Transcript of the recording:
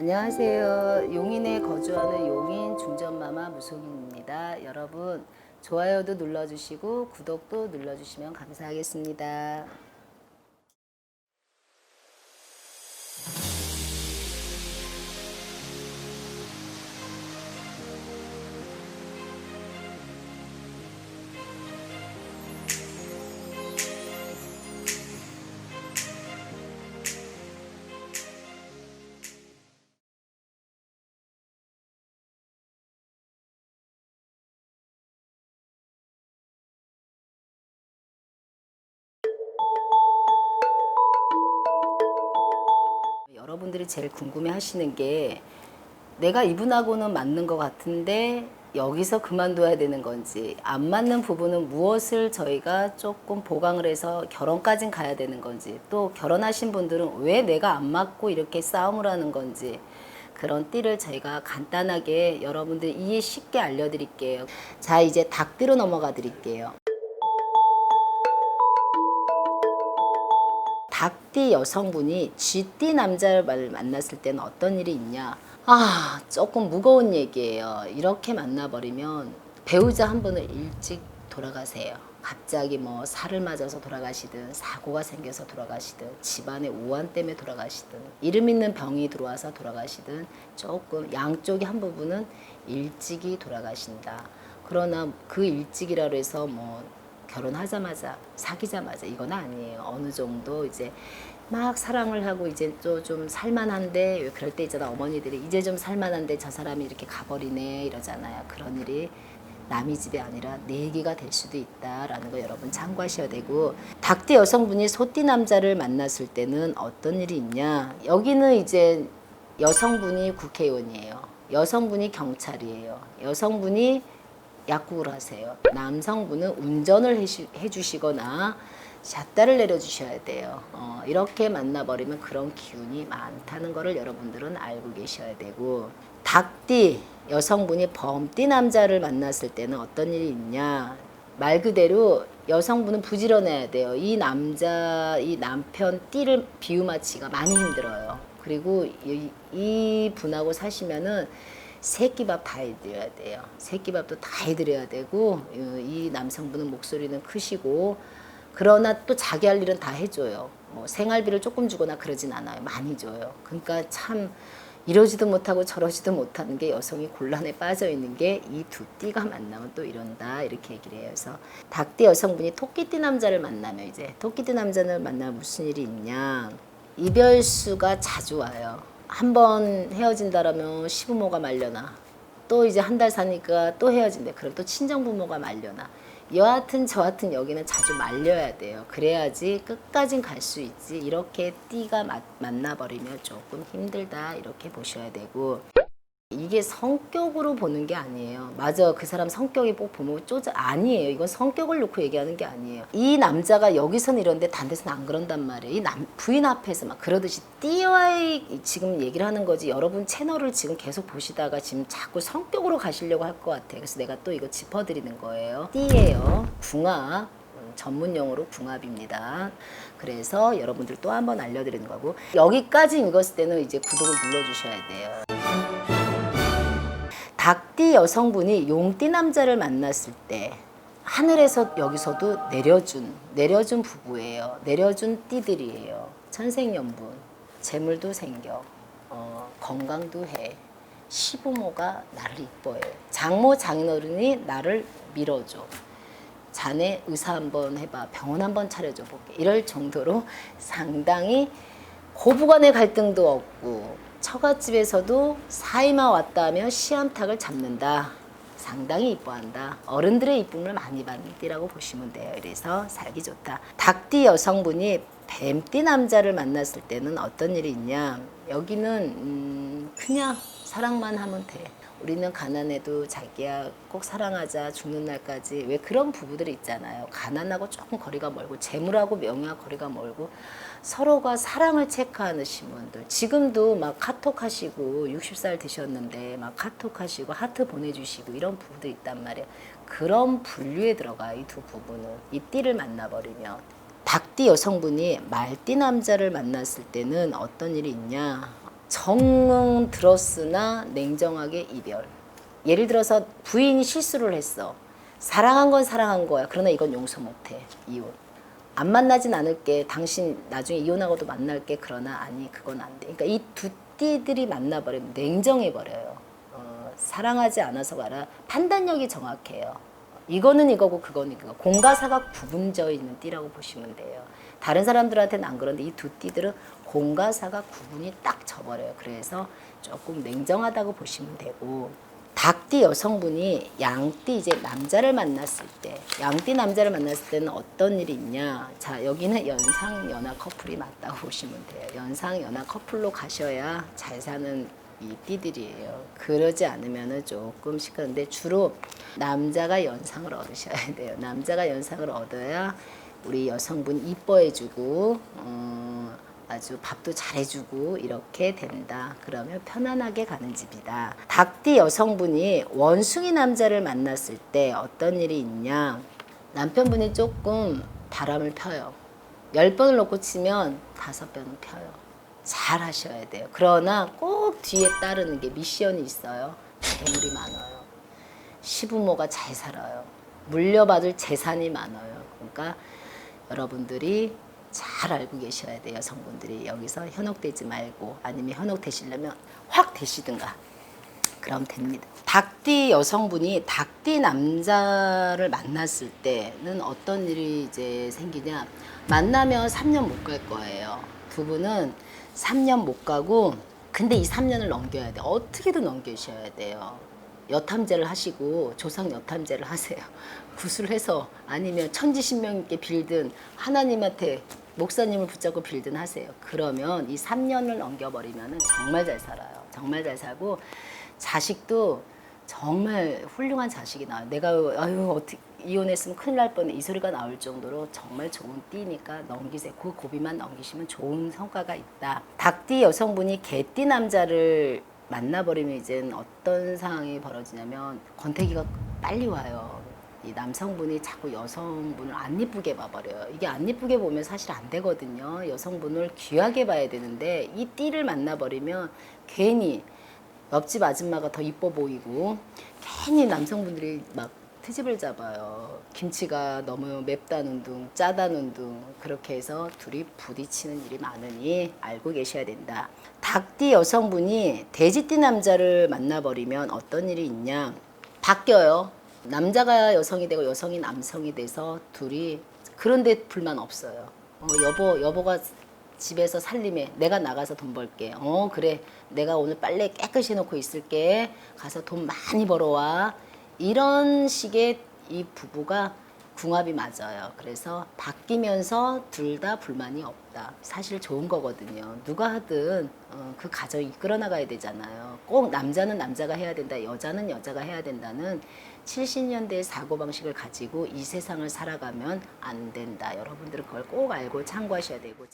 안녕하세요. 용인에 거주하는 용인 중전마마 무속인입니다. 여러분 좋아요도 눌러주시고 구독도 눌러주시면 감사하겠습니다. 여러분들이 제일 궁금해 하시는 게 내가 이분하고는 맞는 것 같은데 여기서 그만둬야 되는 건지 안 맞는 부분은 무엇을 저희가 조금 보강을 해서 결혼까진 가야 되는 건지 또 결혼하신 분들은 왜 내가 안 맞고 이렇게 싸움을 하는 건지 그런 띠를 저희가 간단하게 여러분들 이해 쉽게 알려드릴게요. 자 이제 닭띠로 넘어가 드릴게요. 닭띠 여성분이 쥐띠 남자를 만났을 때는 어떤 일이 있냐? 아, 조금 무거운 얘기예요. 이렇게 만나버리면 배우자 한 분을 일찍 돌아가세요. 갑자기 뭐 살을 맞아서 돌아가시든 사고가 생겨서 돌아가시든 집안의 오한 때문에 돌아가시든 이름 있는 병이 들어와서 돌아가시든 조금 양쪽이 한 부분은 일찍이 돌아가신다. 그러나 그 일찍이라고 해서 뭐 결혼하자마자 사귀자마자 이건 아니에요. 어느 정도 이제 막 사랑을 하고 이제 또 좀 살만한데 왜 그럴 때 있잖아 어머니들이 이제 좀 살만한데 저 사람이 이렇게 가버리네 이러잖아요. 그런 일이 남의 집이 아니라 내 얘기가 될 수도 있다라는 거 여러분 참고하셔야 되고 닭띠 여성분이 소띠 남자를 만났을 때는 어떤 일이 있냐 여기는 이제 여성분이 국회의원이에요. 여성분이 경찰이에요. 여성분이 약국을 하세요. 남성분은 운전을 해주- 해주시거나 샷다를 내려주셔야 돼요. 어, 이렇게 만나버리면 그런 기운이 많다는 거를 여러분들은 알고 계셔야 되고 닭띠 여성분이 범띠 남자를 만났을 때는 어떤 일이 있냐 말 그대로 여성분은 부지런해야 돼요. 이 남자, 이 남편 띠를 비유마치가 많이 힘들어요. 그리고 이, 이 분하고 사시면은 새끼밥 다 해드려야 돼요. 새끼밥도 다 해드려야 되고 이 남성분은 목소리는 크시고 그러나 또 자기 할 일은 다 해줘요. 뭐 생활비를 조금 주거나 그러진 않아요. 많이 줘요. 그러니까 참 이러지도 못하고 저러지도 못하는 게 여성이 곤란에 빠져 있는 게 이 두 띠가 만나면 또 이런다 이렇게 얘기를 해요. 그래서 닭띠 여성분이 토끼띠 남자를 만나면 이제 토끼띠 남자를 만나면 무슨 일이 있냐 이별수가 자주 와요. 한 번 헤어진다라면 시부모가 말려나 또 이제 한 달 사니까 또 헤어진대. 그럼 또 친정 부모가 말려나. 여하튼 저하튼 여기는 자주 말려야 돼요. 그래야지 끝까진 갈 수 있지. 이렇게 띠가 마- 만나버리면 조금 힘들다. 이렇게 보셔야 되고. 이게 성격으로 보는 게 아니에요. 맞아. 그 사람 성격이 꼭 보면 쪼자. 아니에요. 이건 성격을 놓고 얘기하는 게 아니에요. 이 남자가 여기서는 이런데 단 데서는 안 그런단 말이에요. 이 남, 부인 앞에서 막 그러듯이 띠와의 지금 얘기를 하는 거지. 여러분 채널을 지금 계속 보시다가 지금 자꾸 성격으로 가시려고 할 것 같아요. 그래서 내가 또 이거 짚어드리는 거예요. 띠예요. 궁합. 음, 전문 용어로 궁합입니다. 그래서 여러분들 또 한 번 알려드리는 거고 여기까지 읽었을 때는 이제 구독을 눌러주셔야 돼요. 닭띠 여성분이 용띠 남자를 만났을 때 하늘에서 여기서도 내려준 내려준 부부예요. 내려준 띠들이에요. 천생연분. 재물도 생겨. 어, 건강도 해. 시부모가 나를 이뻐해. 장모 장인어른이 나를 밀어줘. 자네 의사 한번 해봐. 병원 한번 차려줘 볼게. 이럴 정도로 상당히 고부간의 갈등도 없고 처갓집에서도 사이만 왔다 하면 시암탉을 잡는다. 상당히 이뻐한다. 어른들의 이쁨을 많이 받는 띠라고 보시면 돼요. 그래서 살기 좋다. 닭띠 여성분이 뱀띠 남자를 만났을 때는 어떤 일이 있냐? 여기는 음, 그냥 사랑만 하면 돼 우리는 가난해도 자기야 꼭 사랑하자 죽는 날까지. 왜 그런 부부들이 있잖아요. 가난하고 조금 거리가 멀고 재물하고 명예와 거리가 멀고 서로가 사랑을 체크하시는 분들. 지금도 막 카톡 하시고 60살 되셨는데 막 카톡 하시고 하트 보내주시고 이런 부부들 있단 말이에요. 그런 분류에 들어가 이 두 부부는. 이 띠를 만나버리면. 닭띠 여성분이 말띠 남자를 만났을 때는 어떤 일이 있냐 정은 들었으나 냉정하게 이별. 예를 들어서 부인이 실수를 했어. 사랑한 건 사랑한 거야. 그러나 이건 용서 못해. 이혼. 안 만나진 않을게. 당신 나중에 이혼하고도 만날게. 그러나 아니 그건 안 돼. 그러니까 이 두 띠들이 만나버리면 냉정해 버려요. 어, 사랑하지 않아서 가라. 판단력이 정확해요. 이거는 이거고 그거는 이거. 공과사가 구분져 있는 띠라고 보시면 돼요. 다른 사람들한테는 안 그런데 이 두 띠들은 공과 사가 구분이 딱 져버려요. 그래서 조금 냉정하다고 보시면 되고 닭띠 여성분이 양띠 이제 남자를 만났을 때 양띠 남자를 만났을 때는 어떤 일이 있냐? 자 여기는 연상 연하 커플이 맞다고 보시면 돼요. 연상 연하 커플로 가셔야 잘 사는 이 띠들이에요. 그러지 않으면은 조금 시끄러운데 주로 남자가 연상을 얻으셔야 돼요. 남자가 연상을 얻어야 우리 여성분 이뻐해주고 어, 아주 밥도 잘해주고 이렇게 된다. 그러면 편안하게 가는 집이다. 닭띠 여성분이 원숭이 남자를 만났을 때 어떤 일이 있냐? 남편분이 조금 바람을 펴요. 열 번을 놓고 치면 다섯 번은 펴요. 잘 하셔야 돼요. 그러나 꼭 뒤에 따르는 게 미션이 있어요. 재물이 많아요. 시부모가 잘 살아요. 물려받을 재산이 많아요. 그러니까 여러분들이 잘 알고 계셔야 돼요. 여성분들이 여기서 현혹되지 말고 아니면 현혹되시려면 확 되시든가 그럼 됩니다. 닭띠 여성분이 닭띠 남자를 만났을 때는 어떤 일이 이제 생기냐 만나면 3년 못 갈 거예요. 두 분은 3년 못 가고 근데 이 3년을 넘겨야 돼. 어떻게든 넘기셔야 돼요. 여탐제를 하시고 조상 여탐제를 하세요. 구슬해서 아니면 천지신명님께 빌든 하나님한테 목사님을 붙잡고 빌든 하세요. 그러면 이 3년을 넘겨버리면 정말 잘 살아요. 정말 잘 살고 자식도 정말 훌륭한 자식이 나와요. 내가 아유 어떻게 이혼했으면 큰일 날 뻔해 이 소리가 나올 정도로 정말 좋은 띠니까 넘기세요. 그 고비만 넘기시면 좋은 성과가 있다. 닭띠 여성분이 개띠 남자를 만나버리면 이제는 어떤 상황이 벌어지냐면 권태기가 빨리 와요. 이 남성분이 자꾸 여성분을 안 이쁘게 봐버려요. 이게 안 이쁘게 보면 사실 안 되거든요. 여성분을 귀하게 봐야 되는데 이 띠를 만나버리면 괜히 옆집 아줌마가 더 이뻐 보이고 괜히 남성분들이 막 트집을 잡아요. 김치가 너무 맵다는 둥, 짜다는 둥 그렇게 해서 둘이 부딪히는 일이 많으니 알고 계셔야 된다. 닭띠 여성분이 돼지띠 남자를 만나버리면 어떤 일이 있냐? 바뀌어요. 남자가 여성이 되고 여성이 남성이 돼서 둘이 그런데 불만 없어요. 어, 여보, 여보가 집에서 살림해. 내가 나가서 돈 벌게. 어, 그래. 내가 오늘 빨래 깨끗이 해놓고 있을게. 가서 돈 많이 벌어와. 이런 식의 이 부부가 궁합이 맞아요. 그래서 바뀌면서 둘 다 불만이 없다. 사실 좋은 거거든요. 누가 하든 어, 그 가정 이끌어 나가야 되잖아요. 꼭 남자는 남자가 해야 된다, 여자는 여자가 해야 된다는 70년대의 사고방식을 가지고 이 세상을 살아가면 안 된다. 여러분들은 그걸 꼭 알고 참고하셔야 되고.